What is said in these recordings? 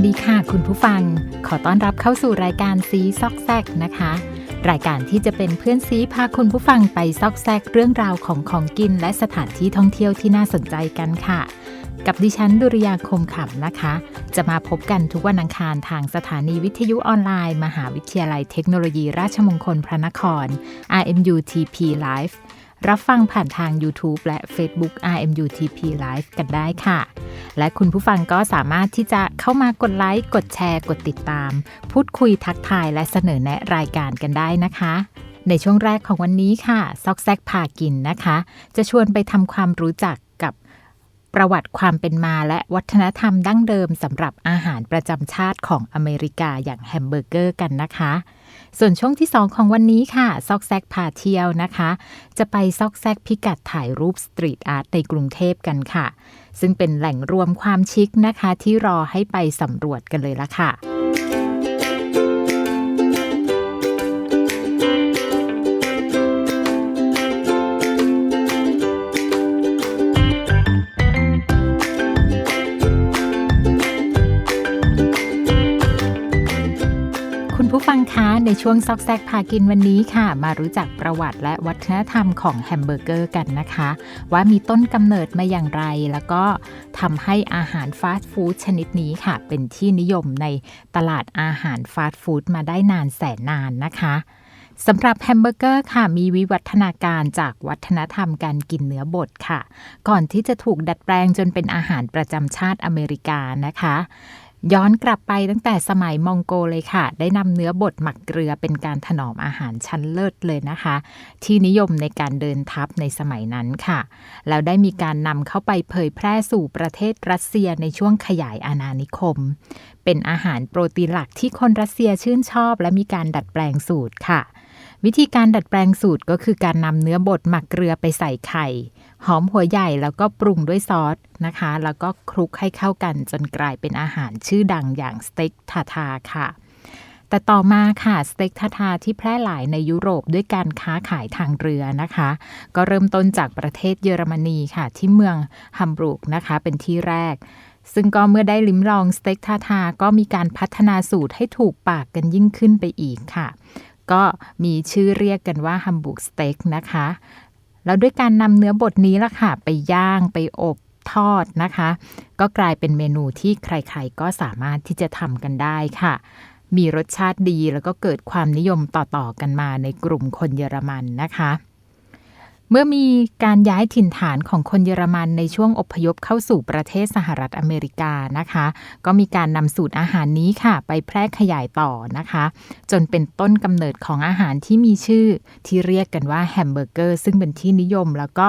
สวัสดีค่ะคุณผู้ฟัง ขอต้อนรับเข้าสู่รายการซีซอกแซกนะคะ รายการที่จะเป็นเพื่อนซีพาคุณผู้ฟังไปซอกแซกเรื่องราวของของกิน และสถานที่ท่องเที่ยวที่น่าสนใจกันค่ะ กับดิฉันดุริยาคมขำนะคะ จะมาพบกันทุกวันอังคารทางสถานีวิทยุออนไลน์ มหาวิทยาลัยเทคโนโลยีราชมงคลพระนคร RMUTP Live รับฟังผ่านทาง YouTube และ Facebook RMUTP Live กันได้ค่ะ และคุณผู้ฟังก็สามารถที่จะเข้ามากดไลค์ กดแชร์ กดติดตาม พูดคุยทักทายและเสนอแนะรายการกันได้นะคะ ในช่วงแรกของวันนี้ค่ะซอกแซกพากินนะคะ จะชวนไปทำความรู้จักกับประวัติความเป็นมาและวัฒนธรรมดั้งเดิมสำหรับอาหารประจำชาติของอเมริกาอย่างแฮมเบอร์เกอร์กันนะคะ ส่วนช่วงที่ 2 ของวันนี้ค่ะ ซอกแซกพาเที่ยวนะคะ จะไปซอกแซกพิกัดถ่ายรูปสตรีทอาร์ตในกรุงเทพกันค่ะ ซึ่งเป็นแหล่งรวมความชิคนะคะที่รอให้ไปสำรวจกันเลยละค่ะ ในช่วงซอกแซกพากินวันนี้ค่ะ มารู้จักประวัติและวัฒนธรรมของแฮมเบอร์เกอร์กันนะคะ ว่ามีต้นกำเนิดมาอย่างไร แล้วก็ทำให้อาหารฟาสต์ฟู้ดชนิดนี้ค่ะ เป็นที่นิยมในตลาดอาหารฟาสต์ฟู้ดมาได้นานแสนนานนะคะสำหรับแฮมเบอร์เกอร์ค่ะมีวิวัฒนาการจากวัฒนธรรมการกินเนื้อบดค่ะ ก่อนที่จะถูกดัดแปลงจนเป็นอาหารประจำชาติอเมริกานะคะ ย้อนกลับไปตั้งแต่สมัยมองโกเลยค่ะ ได้นำเนื้อบดหมักเกลือเป็นการถนอมอาหารชั้นเลิศเลยนะคะ ที่นิยมในการเดินทัพในสมัยนั้นค่ะ แล้วได้มีการนำเข้าไปเผยแพร่สู่ประเทศรัสเซียในช่วงขยายอาณานิคม เป็นอาหารโปรตีนหลักที่คนรัสเซียชื่นชอบ และมีการดัดแปลงสูตรค่ะ วิธีการดัดแปลงสูตรก็คือการนำเนื้อบดหมักเกลือไปใส่ไข่ หอมหัวใหญ่แล้วก็ปรุงด้วยซอสนะคะ แล้วก็คลุกให้เข้ากันจนกลายเป็นอาหารชื่อดังอย่างสเต็กทาทาค่ะ แต่ต่อมาค่ะสเต็กทาทาที่แพร่หลายในยุโรปด้วยการค้าขายทางเรือนะคะ ก็เริ่มต้นจากประเทศเยอรมนีค่ะ ที่เมืองฮัมบูร์กนะคะ เป็นที่แรกซึ่งก็เมื่อได้ลิ้มลองสเต็กทาทา ก็มีการพัฒนาสูตรให้ถูกปากกันยิ่งขึ้นไปอีกค่ะ ก็มีชื่อเรียกกันว่าฮัมบูร์กสเต็กนะคะ แล้วด้วยการนำเนื้อบดนี้ล่ะค่ะ ไปย่างไปอบทอดนะคะ ก็กลายเป็นเมนูที่ใครๆ ก็สามารถที่จะทำกันได้ค่ะ มีรสชาติดีแล้วก็เกิดความนิยมต่อๆกันมาในกลุ่มคนเยอรมันนะคะ เมื่อมีการย้ายถิ่นฐานของคนเยอรมันในช่วงอพยพเข้าสู่ประเทศสหรัฐอเมริกานะคะ ก็มีการนำสูตรอาหารนี้ค่ะ ไปแพร่ขยายต่อนะคะ จนเป็นต้นกำเนิดของอาหารที่มีชื่อที่เรียกกันว่าแฮมเบอร์เกอร์ซึ่งเป็นที่นิยมแล้วก็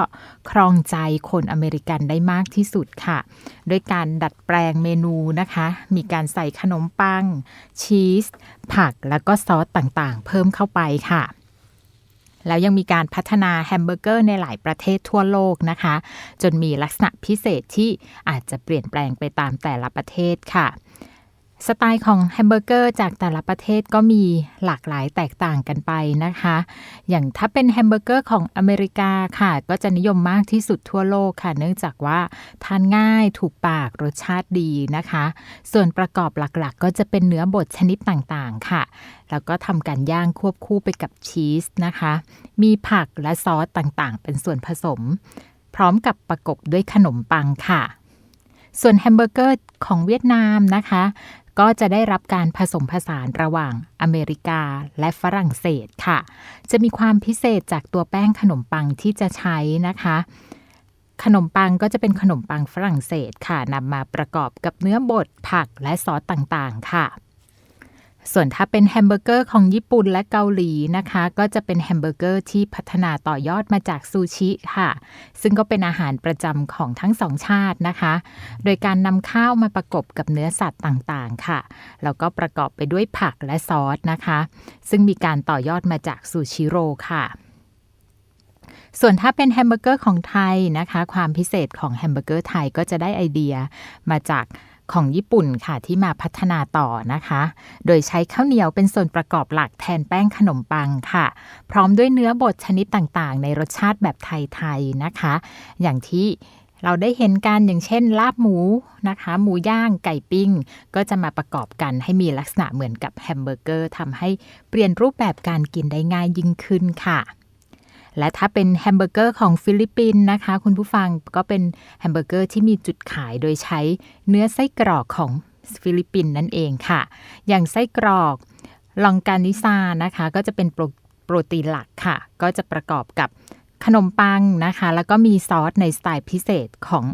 ครองใจคนอเมริกันได้มากที่สุดค่ะ โดยการดัดแปลงเมนูนะคะ มีการใส่ขนมปัง ชีส ผักแล้วก็ซอสต่างๆ เพิ่มเข้าไปค่ะ แล้วยังมีการพัฒนาแฮมเบอร์เกอร์ในหลายประเทศทั่วโลกนะคะ จนมีลักษณะพิเศษที่อาจจะเปลี่ยนแปลงไปตามแต่ละประเทศค่ะ สไตล์ของแฮมเบอร์เกอร์จากแต่ละประเทศก็มีหลากหลายแตกต่างกันไปนะคะ อย่างถ้าเป็นแฮมเบอร์เกอร์ของอเมริกาค่ะ ก็จะนิยมมากที่สุดทั่วโลกค่ะ เนื่องจากว่าทานง่ายถูกปากรสชาติดีนะคะ ส่วนประกอบหลักๆก็จะเป็นเนื้อบดชนิดต่างๆค่ะ แล้วก็ทำการย่างควบคู่ไปกับชีสนะคะ มีผักและซอสต่างๆ เป็นส่วนผสม พร้อมกับประกบด้วยขนมปังค่ะส่วนแฮมเบอร์เกอร์ของเวียดนามนะคะ ก็จะได้รับการผสมผสานระหว่างอเมริกาและฝรั่งเศสค่ะ จะมีความพิเศษจากตัวแป้งขนมปังที่จะใช้นะคะ ขนมปังก็จะเป็นขนมปังฝรั่งเศสค่ะนำมาประกอบกับเนื้อบดผักและซอสต่างๆ ค่ะ ส่วนถ้าเป็นแฮมเบอร์เกอร์ของญี่ปุ่นและเกาหลีนะคะ ก็จะเป็นแฮมเบอร์เกอร์ที่พัฒนาต่อยอดมาจากซูชิค่ะ ซึ่งก็เป็นอาหารประจำของทั้งสองชาตินะคะ โดยการนำข้าวมาประกบกับเนื้อสัตว์ต่างๆค่ะ แล้วก็ประกอบไปด้วยผักและซอสนะคะ ซึ่งมีการต่อยอดมาจากซูชิโร่ค่ะส่วนถ้าเป็นแฮมเบอร์เกอร์ของไทยนะคะ ความพิเศษของแฮมเบอร์เกอร์ไทยก็จะได้ไอเดียมาจาก ของญี่ปุ่นค่ะที่มาพัฒนาต่อนะคะ โดยใช้ข้าวเหนียวเป็นส่วนประกอบหลักแทนแป้งขนมปังค่ะ พร้อมด้วยเนื้อบดชนิดต่างๆ ในรสชาติแบบไทยๆนะคะ อย่างที่เราได้เห็นกันอย่างเช่น ลาบหมูนะคะ หมูย่างไก่ปิ้ง ก็จะมาประกอบกันให้มีลักษณะเหมือนกับแฮมเบอร์เกอร์ทำให้เปลี่ยนรูปแบบการกินได้ง่ายยิ่งขึ้นค่ะ และถ้าเป็นแฮมเบอร์เกอร์ของฟิลิปปินส์นะคะ คุณผู้ฟังก็เป็นแฮมเบอร์เกอร์ที่มีจุดขายโดยใช้เนื้อไส้กรอกของฟิลิปปินส์นั่นเองค่ะ อย่างไส้กรอกลองการนิซานะคะ ก็จะเป็นโปรตีนหลักค่ะ ก็จะประกอบกับขนมปังนะคะ แล้วก็มีซอสในสไตล์พิเศษของ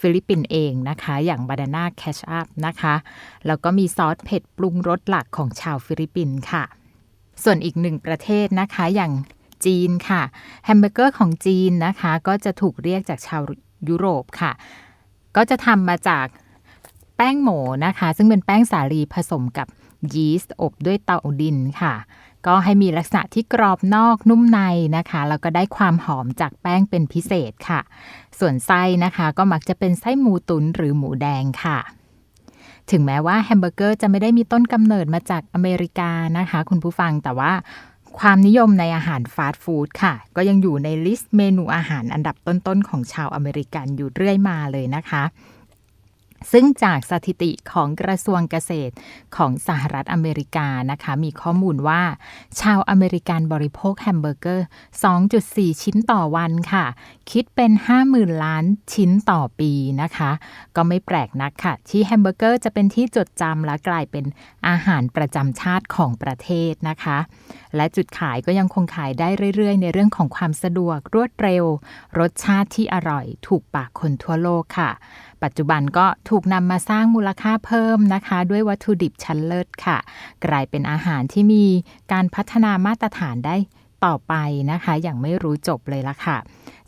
ฟิลิปปินส์เองนะคะ อย่างบานาน่าแคชอัพนะคะ แล้วก็มีซอสเผ็ดปรุงรสหลักของชาวฟิลิปปินส์ค่ะ ส่วนอีกหนึ่งประเทศนะคะ อย่าง จีนค่ะแฮมเบอร์เกอร์ของจีนนะคะ ก็จะถูกเรียกจากชาวยุโรปค่ะ ก็จะทำมาจากแป้งหมูนะคะ ซึ่งเป็นแป้งสาลีผสมกับยีสต์อบด้วยเตาดินค่ะ ก็ให้มีลักษณะที่กรอบนอกนุ่มในนะคะ แล้วก็ได้ความหอมจากแป้งเป็นพิเศษค่ะ ส่วนไส้นะคะก็มักจะเป็นไส้หมูตุนหรือหมูแดงค่ะถึงแม้ว่าแฮมเบอร์เกอร์จะไม่ได้มีต้นกำเนิดมาจากอเมริกานะคะ คุณผู้ฟังแต่ว่า ความนิยมในอาหารฟาสต์ฟู้ดค่ะ ก็ยังอยู่ในลิสต์เมนูอาหารอันดับต้นๆ ของชาวอเมริกันอยู่เรื่อยมาเลยนะคะ ซึ่งจากสถิติของกระทรวงเกษตรของสหรัฐอเมริกานะคะมีข้อมูลว่า ชาวอเมริกันบริโภคแฮมเบอร์เกอร์ 2.4 ชิ้นต่อวันค่ะ คิดเป็น 50,000 ล้านชิ้นต่อปีนะคะ ก็ไม่แปลกนักค่ะ ที่แฮมเบอร์เกอร์จะเป็นที่จดจำและกลายเป็นอาหารประจำชาติของประเทศนะคะ และจุดขายก็ยังคงขายได้เรื่อยๆ ในเรื่องของความสะดวกรวดเร็ว รสชาติที่อร่อย ถูกปากคนทั่วโลกค่ะปัจจุบันก็ถูกนำมาสร้างมูลค่าเพิ่มนะคะ ด้วยวัตถุดิบชั้นเลิศค่ะ กลายเป็นอาหารที่มีการพัฒนามาตรฐานได้ต่อไปนะคะ อย่างไม่รู้จบเลยละค่ะ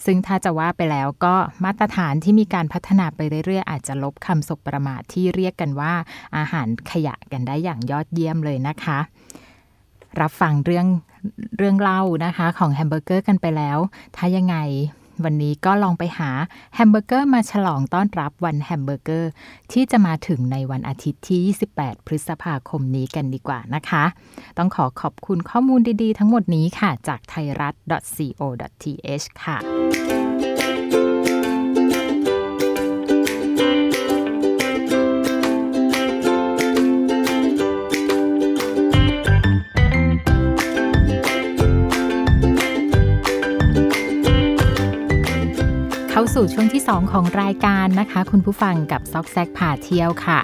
ซึ่งถ้าจะว่าไปแล้วก็มาตรฐานที่มีการพัฒนาไปเรื่อยๆ อาจจะลบคำสบประมาทที่เรียกกันว่า อาหารขยะกันได้อย่างยอดเยี่ยมเลยนะคะ รับฟังเรื่องเรื่องเล่านะคะ ของแฮมเบอร์เกอร์กันไปแล้ว ถ้ายังไง วันนี้ก็ลองไปหาแฮมเบอร์เกอร์มาฉลองต้อนรับวันแฮมเบอร์เกอร์ที่จะมาถึงในวันอาทิตย์ที่ 28 พฤษภาคมนี้กันดีกว่านะคะ ต้องขอขอบคุณข้อมูลดีๆ ทั้งหมดนี้ค่ะ จากไทยรัฐ .co.th ค่ะ สู่ช่วงที่ 2 ของรายการนะคะ คุณผู้ฟังกับซอกแซกพาเที่ยวค่ะ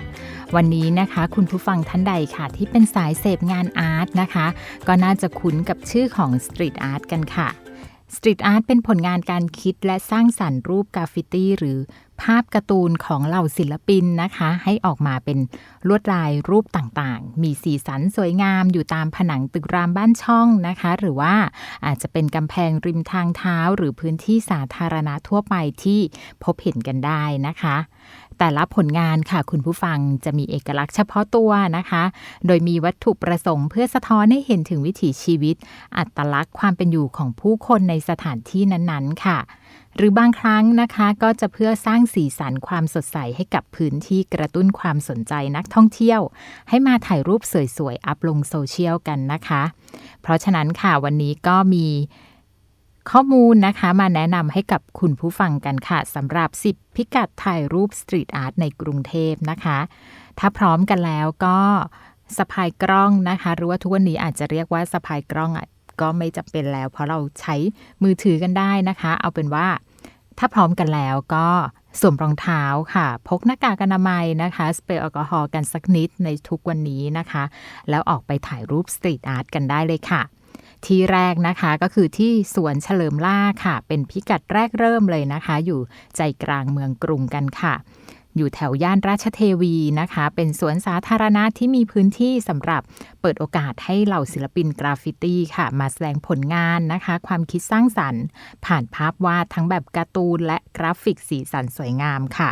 วันนี้นะคะ คุณผู้ฟังท่านใดค่ะ ที่เป็นสายเสพงานอาร์ตนะคะ ก็น่าจะคุ้นกับชื่อของสตรีทอาร์ตกันค่ะสตรีทอาร์ตเป็นผลงานการคิดและสร้างสรรค์รูปกราฟฟิตี้หรือ ภาพการ์ตูนของเหล่าศิลปินนะคะ ให้ออกมาเป็นลวดลายรูปต่างๆ มีสีสันสวยงามอยู่ตามผนังตึกรามบ้านช่องนะคะ หรือว่าอาจจะเป็นกำแพงริมทางเท้า หรือพื้นที่สาธารณะทั่วไปที่พบเห็นกันได้นะคะ แต่ละผลงานค่ะคุณผู้ฟังจะมีเอกลักษณ์เฉพาะตัวนะคะ โดยมีวัตถุประสงค์เพื่อสะท้อนให้เห็นถึงวิถีชีวิต อัตลักษณ์ความเป็นอยู่ของผู้คนในสถานที่นั้นๆ ค่ะ หรือบางครั้งนะคะก็จะเพื่อสร้างสีสันความสดใสให้กับพื้นที่กระตุ้นความสนใจนักท่องเที่ยว ให้มาถ่ายรูปสวยๆ อัพลงโซเชียลกันนะคะ เพราะฉะนั้นค่ะวันนี้ก็มี ข้อมูลนะคะมาแนะนำให้กับคุณผู้ฟังกันค่ะสำหรับ 10 พิกัดถ่ายรูปสตรีทอาร์ตในกรุงเทพนะคะ ถ้าพร้อมกันแล้วก็สะพายกล้องนะคะ หรือว่าทุกวันนี้อาจจะเรียกว่าสะพายกล้องอะก็ไม่จำเป็นแล้ว เพราะเราใช้มือถือกันได้นะคะ เอาเป็นว่าถ้าพร้อมกันแล้วก็สวมรองเท้าค่ะ พกหน้ากากอนามัยนะคะ สเปรย์แอลกอฮอล์กันสักนิดในทุกวันนี้นะคะ แล้วออกไปถ่ายรูปสตรีทอาร์ตกันได้เลยค่ะ ที่แรกนะคะก็คือที่สวนเฉลิมล่าค่ะ เป็นพิกัดแรกเริ่มเลยนะคะ อยู่ใจกลางเมืองกรุงกันค่ะ อยู่แถวย่านราชเทวีนะคะ เป็นสวนสาธารณะที่มีพื้นที่สำหรับเปิดโอกาสให้เหล่าศิลปินกราฟฟิตี้ค่ะ มาแสดงผลงานนะคะ ความคิดสร้างสรรค์ ผ่านภาพวาดทั้งแบบการ์ตูนและกราฟิกสีสันสวยงามค่ะ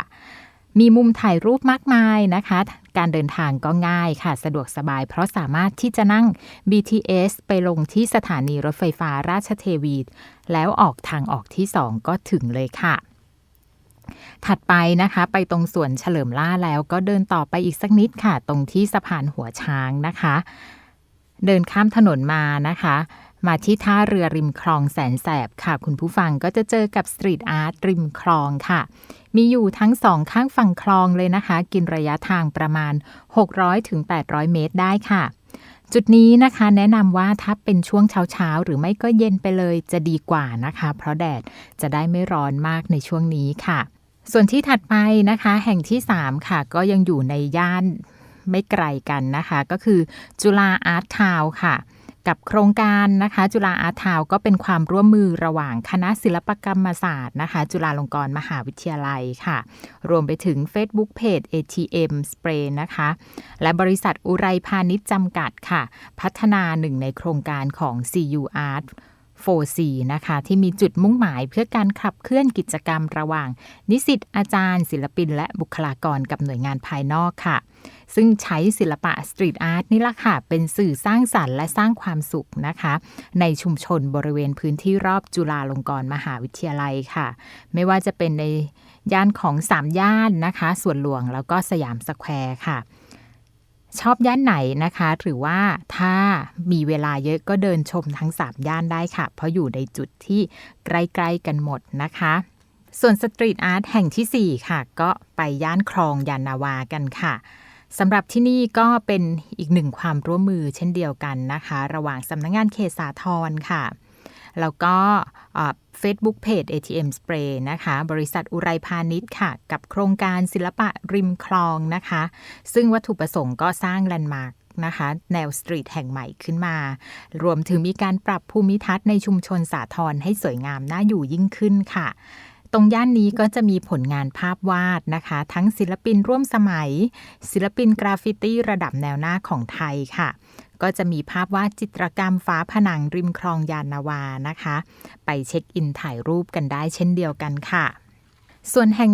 มีมุมถ่ายรูปมากมายนะคะ การเดินทางก็ง่ายค่ะ สะดวกสบาย เพราะสามารถที่จะนั่ง BTS ไปลงที่สถานีรถไฟฟ้าราชเทวี แล้วออกทางออกที่ 2 ก็ถึงเลยค่ะถัดไปนะคะ ไปตรงสวนเฉลิมล่าแล้วก็เดินต่อไปอีกสักนิดค่ะ ตรงที่สะพานหัวช้างนะคะ เดินข้ามถนนมานะคะ มาที่ท่าเรือริมคลองแสนแสบค่ะ คุณผู้ฟังก็จะเจอกับสตรีทอาร์ตริมคลองค่ะ มีอยู่ทั้งสองข้างฝั่งคลองเลยนะคะ กินระยะทางประมาณ 600-800 เมตรได้ค่ะ จุดนี้นะคะแนะนำว่าถ้าเป็นช่วงเช้าๆ หรือไม่ก็เย็นไปเลยจะดีกว่านะคะ เพราะแดดจะได้ไม่ร้อนมากในช่วงนี้ค่ะ ส่วนที่ถัดไปนะคะ แห่งที่ 3 ค่ะ ก็ยังอยู่ในย่านไม่ไกลกันนะคะ ก็คือจุฬาอาร์ตทาวค่ะ กับโครงการนะคะ จุฬาอาร์ทาวก็เป็นความร่วมมือระหว่างคณะศิลปกรรมศาสตร์นะคะ จุฬาลงกรณ์มหาวิทยาลัยค่ะ รวมไปถึง Facebook Page ATM Spray นะคะ และบริษัทอุไรพาณิชย์จำกัดค่ะ พัฒนาหนึ่งในโครงการของ CU Art 4C นะคะ ที่มีจุดมุ่งหมายเพื่อการขับเคลื่อนกิจกรรมระหว่าง นิสิตอาจารย์ ศิลปิน และบุคลากรกับหน่วยงานภายนอกค่ะ ซึ่งใช้ศิลปะสตรีทอาร์ตนี่ละค่ะ เป็นสื่อสร้างสรรค์และสร้างความสุขนะคะ ในชุมชนบริเวณพื้นที่รอบจุฬาลงกรณ์มหาวิทยาลัยค่ะ ไม่ว่าจะเป็นในย่านของสามย่านนะคะ ส่วนหลวงแล้วก็สยามสแควร์ค่ะ ชอบย่านไหนนะคะ หรือว่าถ้ามีเวลาเยอะก็เดินชมทั้ง 3 ย่านได้ค่ะ เพราะอยู่ในจุดที่ใกล้ๆกันหมดนะคะ ส่วนสตรีทอาร์ตแห่งทีสี่ 4 ค่ะ ก็ไปย่านคลองยานนาวากันค่ะสำหรับที่นี่ก็เป็นอีกหนึ่งความร่วมมือเช่นเดียวกันนะคะ ระหว่างสำนักงงานเขตสาทรค่ะ แล้วก็เฟซบุ๊กเพจ ATM Spray นะคะ บริษัทอุไรพาณิชย์ค่ะ กับโครงการศิลปะริมคลองนะคะ ซึ่งวัตถุประสงค์ก็สร้างแลนด์มาร์กนะคะแนวสตรีทแห่งใหม่ขึ้นมา รวมถึงมีการปรับภูมิทัศน์ในชุมชนสาทรให้สวยงามน่าอยู่ยิ่งขึ้นค่ะ ตรงย่านนี้ก็จะมีผลงานภาพวาดนะคะ ทั้งศิลปินร่วมสมัย ศิลปินกราฟฟิตี้ระดับแนวหน้าของไทยค่ะ ก็จะมีภาพวาดจิตรกรรมฟ้าผนังริมคลองยานนาวานะคะ ไปเช็คอินถ่ายรูปกันได้เช่นเดียวกันค่ะ ส่วนแห่ง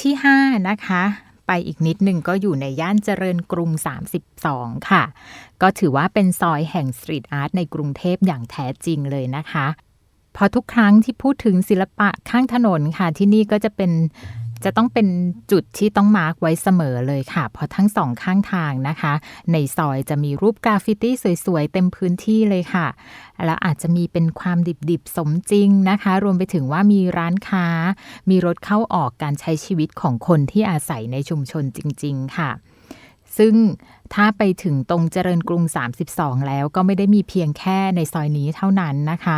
ที่ 5 นะคะไปอีกนิดหนึ่งก็อยู่ในย่านเจริญกรุง 32 ค่ะ ก็ถือว่าเป็นซอยแห่งสตรีทอาร์ตในกรุงเทพอย่างแท้จริงเลยนะคะ พอทุกครั้งที่พูดถึงศิลปะข้างถนนค่ะที่นี่ก็จะเป็นจะต้องเป็นจุดที่ต้องมาร์กไว้เสมอเลยค่ะ เพราะทั้งสองข้างทางนะคะ ในซอยจะมีรูปกราฟฟิตี้สวยๆ เต็มพื้นที่เลยค่ะ แล้วอาจจะมีเป็นความดิบๆ สมจริงนะคะ รวมไปถึงว่ามีร้านค้า มีรถเข้าออกการใช้ชีวิตของคนที่อาศัยในชุมชนจริง ๆ ค่ะ ซึ่งถ้าไปถึงตรงเจริญกรุง 32 แล้วก็ไม่ได้มีเพียงแค่ในซอยนี้เท่านั้นนะคะ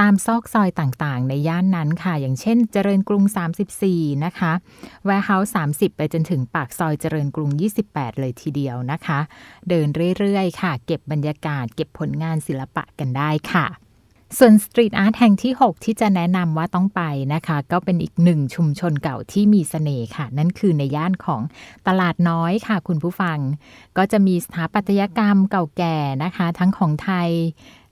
ตามซอกซอยต่างๆ ในย่านนั้นค่ะ อย่างเช่นเจริญกรุง 34 นะคะแวร์เฮาส์30 ไปจนถึงปากซอยเจริญกรุง 28 เลยทีเดียวนะคะ เดินเรื่อยๆ ค่ะ เก็บบรรยากาศ เก็บผลงานศิลปะกันได้ค่ะส่วนสตรีทอาร์ตแห่งที่ 6 ที่จะแนะนำว่าต้องไปนะคะ ก็เป็นอีกหนึ่งชุมชนเก่าที่มีสเสน่ห์ค่ะ นั่นคือในย่านของตลาดน้อยค่ะ คุณผู้ฟัง ก็จะมีสถาปัตยกรรมเก่าแก่นะคะ ทั้งของไทย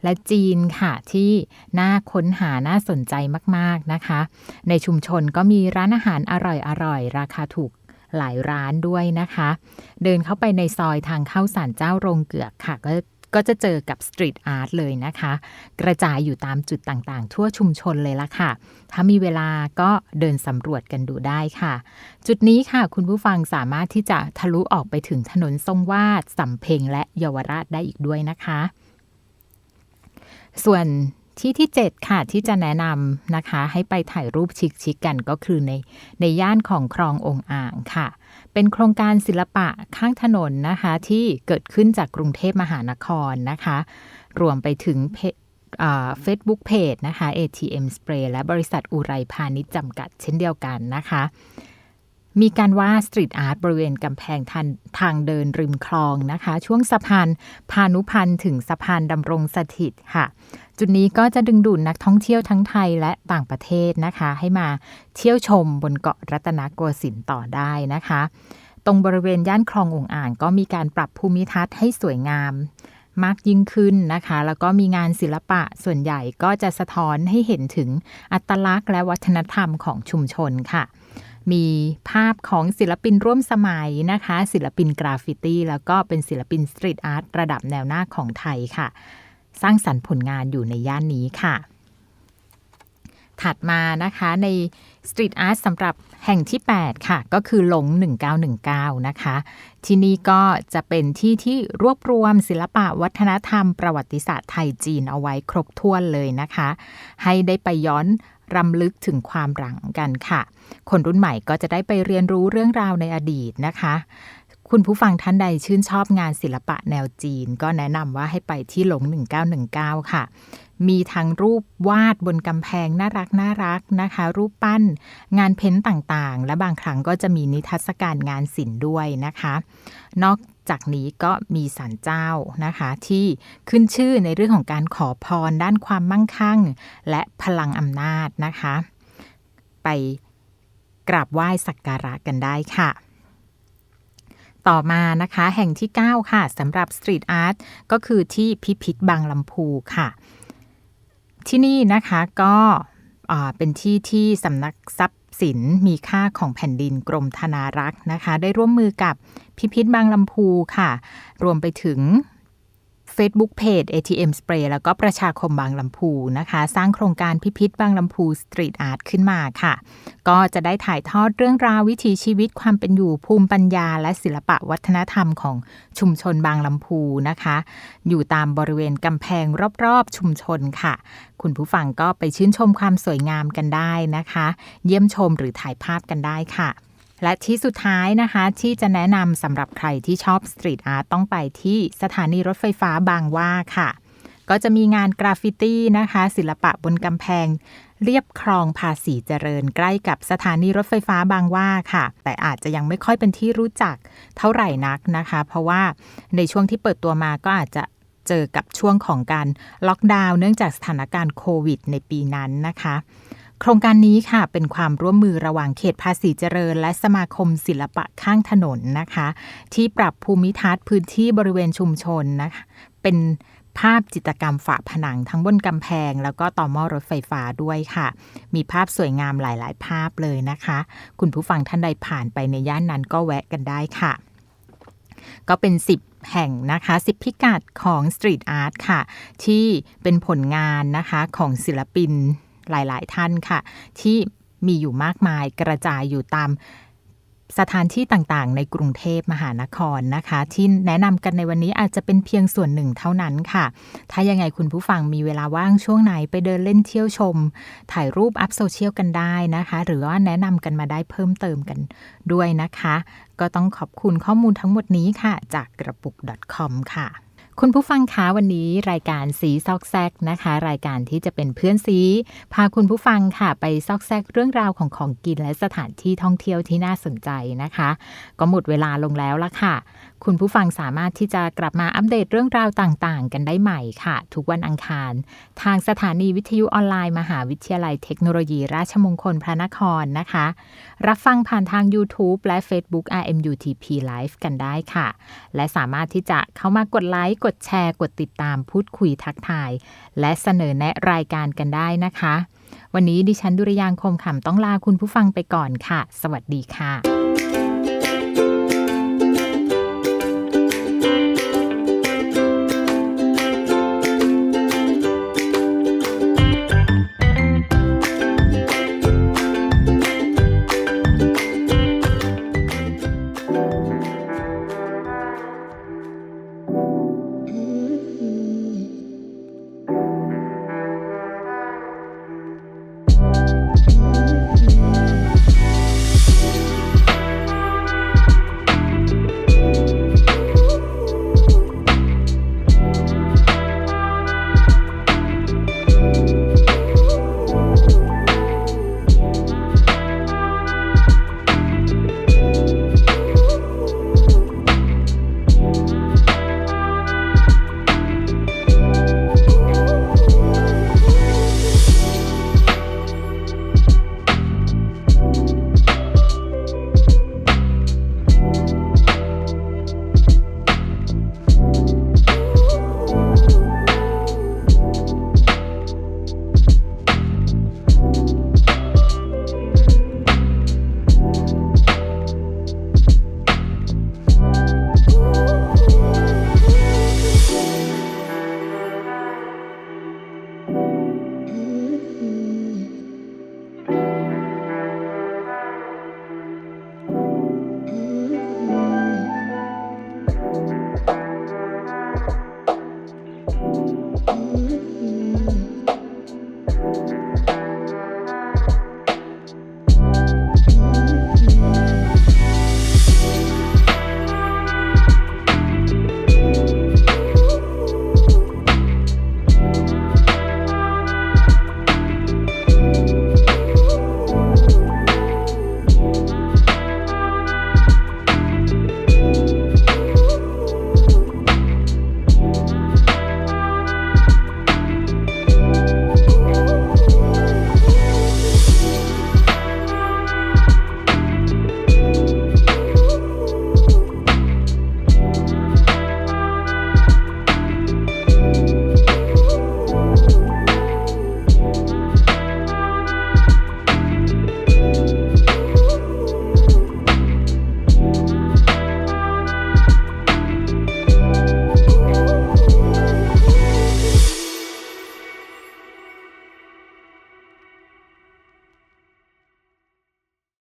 และจีนค่ะที่น่าค้นหาน่าสนใจมากๆนะคะ ในชุมชนก็มีร้านอาหารอร่อยๆ ราคาถูกหลายร้านด้วยนะคะ เดินเข้าไปในซอยทางเข้าสารเจ้าโรงเกือกค่ะก็ก็จะเจอกับสตรีทอาร์ตเลยนะคะ กระจายอยู่ตามจุดต่างๆ ทั่วชุมชนเลยละค่ะ ถ้ามีเวลาก็เดินสำรวจกันดูได้ค่ะ จุดนี้ค่ะ คุณผู้ฟังสามารถที่จะทะลุออกไปถึงถนนทรงวาดสำเพ็งและเยาวราชได้อีกด้วยนะคะ ส่วนที่ที่ 7 ค่ะที่จะแนะนำนะคะ ให้ไปถ่ายรูปชิคๆกันก็คือในในย่านของคลององอ่างค่ะ เป็นโครงการศิลปะข้างถนนนะคะ ที่เกิดขึ้นจากกรุงเทพมหานครนะคะ รวมไปถึงเฟซบุ๊กเพจนะคะ ATM Spray และบริษัทอุไรพาณิชย์จำกัดเช่นเดียวกันนะคะ มีการวาดสตรีทอาร์ตบริเวณกำแพงทางทางเดินริมคลองนะคะ ช่วงสะพานพานุพันธ์ถึงสะพานดำรงสถิตค่ะ จุดนี้ก็จะดึงดูดนักท่องเที่ยวทั้งไทยและต่างประเทศนะคะ ให้มาเที่ยวชมบนเกาะรัตนโกสินทร์ต่อได้นะคะ ตรงบริเวณย่านคลององอ่าง ก็มีการปรับภูมิทัศน์ให้สวยงามมากยิ่งขึ้นนะคะ แล้วก็มีงานศิลปะส่วนใหญ่ก็จะสะท้อนให้เห็นถึงอัตลักษณ์และวัฒนธรรมของชุมชนค่ะ มีภาพของศิลปินร่วมสมัยนะคะ ศิลปินกราฟฟิตี้แล้วก็เป็นศิลปินสตรีทอาร์ตระดับแนวหน้าของไทยค่ะ สร้างสรรค์ผลงานอยู่ในย่านนี้ค่ะ ถัดมานะคะในสตรีทอาร์ตสำหรับแห่งที่ 8 ค่ะ ก็คือหลง 1919 นะคะ ที่นี่ก็จะเป็นที่ที่รวบรวมศิลปะวัฒนธรรมประวัติศาสตร์ไทยจีนเอาไว้ครบถ้วนเลยนะคะ ให้ได้ไปย้อน รำลึกถึงความหลังกันค่ะ คนรุ่นใหม่ก็จะได้ไปเรียนรู้เรื่องราวในอดีตนะคะ คุณผู้ฟังท่านใดชื่นชอบงานศิลปะแนวจีน ก็แนะนำว่าให้ไปที่หลง 1919 ค่ะ มีทั้งรูปวาดบนกำแพงน่ารักน่ารักนะคะ รูปปั้น งานเพ้นท์ต่างๆ และบางครั้งก็จะมีนิทรรศการงานศิลป์ด้วยนะคะ นอก จากนี้ก็มีศาลเจ้านะคะ ที่ขึ้นชื่อในเรื่องของการขอพรด้านความมั่งคั่ง และพลังอำนาจนะคะ ไปกราบไหว้สักการะกันได้ค่ะต่อมานะคะแห่งที่ 9 ค่ะสำหรับสตรีทอาร์ตก็คือที่พิพิธบางลำพูค่ะ ที่นี่นะคะก็เป็นที่ที่สำนักทรัพ ย์สินมีค่าของแผ่นดินกรมธนารักษ์นะคะ ได้ร่วมมือกับพิพิธบางลำพูค่ะ รวมไปถึง Facebook Page ATM Spray แล้วก็ประชาคมบางลำพูนะคะ สร้างโครงการพิพิธบางลำพูสตรีทอาร์ตขึ้นมาค่ะ ก็จะได้ถ่ายทอดเรื่องราววิถีชีวิตความเป็นอยู่ภูมิปัญญา และศิลปะวัฒนธรรมของชุมชนบางลำพูนะคะ อยู่ตามบริเวณกำแพงรอบๆ ชุมชนค่ะ คุณผู้ฟังก็ไปชื่นชมความสวยงามกันได้นะคะ เยี่ยมชมหรือถ่ายภาพกันได้ค่ะ และที่สุดท้ายนะคะ ที่จะแนะนำสำหรับใครที่ชอบสตรีทอาร์ตต้องไปที่สถานีรถไฟฟ้าบางว่าค่ะ ก็จะมีงานกราฟฟิตี้นะคะ ศิลปะบนกำแพง เรียบคลองภาษีเจริญใกล้กับสถานีรถไฟฟ้าบางว่าค่ะ แต่อาจจะยังไม่ค่อยเป็นที่รู้จักเท่าไหร่นักนะคะ เพราะว่าในช่วงที่เปิดตัวมาก็อาจจะเจอกับช่วงของการล็อกดาวน์เนื่องจากสถานการณ์โควิดในปีนั้นนะคะ โครงการนี้ค่ะเป็นความร่วมมือระหว่างเขตภาษีเจริญ และสมาคมศิลปะข้างถนนนะคะ ที่ปรับภูมิทัศน์พื้นที่บริเวณชุมชนนะคะเป็นภาพจิตรกรรมฝาผนังทั้งบนกำแพง แล้วก็ต่อหม้อรถไฟฟ้าด้วยค่ะ มีภาพสวยงามหลาย ๆ ภาพเลยนะคะ คุณผู้ฟังท่านใดผ่านไปในย่านนั้นก็แวะกันได้ค่ะ ก็เป็น 10 แห่งนะคะ10 พิกัดของสตรีทอาร์ตค่ะ ที่เป็นผลงานนะคะของศิลปิน หลาย ๆ ท่านค่ะ ที่มีอยู่มากมายกระจายอยู่ตามสถานที่ต่างๆ ในกรุงเทพมหานครนะคะ ที่แนะนำกันในวันนี้อาจจะเป็นเพียงส่วนหนึ่งเท่านั้นค่ะ ถ้ายังไงคุณผู้ฟังมีเวลาว่างช่วงไหนไปเดินเล่นเที่ยวชม ถ่ายรูปอัพโซเชียลกันได้นะคะ หรือว่าแนะนำกันมาได้เพิ่มเติมกันด้วยนะคะ ก็ต้องขอบคุณข้อมูลทั้งหมดนี้ค่ะ จากกระปุก .com ค่ะ คุณผู้ฟังคะวันนี้รายการสีซอกแซกนะคะ รายการที่จะเป็นเพื่อนซีพาคุณผู้ฟังค่ะ ไปซอกแซกเรื่องราวของของกินและสถานที่ท่องเที่ยวที่น่าสนใจนะคะ ก็หมดเวลาลงแล้วละค่ะ คุณผู้ฟังสามารถที่จะกลับมาอัปเดตเรื่องราวต่างๆ กันได้ใหม่ค่ะ ทุกวันอังคาร ทางสถานีวิทยุออนไลน์ มหาวิทยาลัยเทคโนโลยี ราชมงคลพระนครนะคะ รับฟังผ่านทาง YouTube และ Facebook RMUTP Live กันได้ค่ะ และสามารถที่จะเข้ามากดไลค์กดดแชร์ กดติดตามพูดคุยทักทาย และเสนอแนะรายการกันได้นะคะ วันนี้ดิฉันดุริยางคมขำต้องลาคุณผู้ฟังไปก่อนค่ะ สวัสดีค่ะ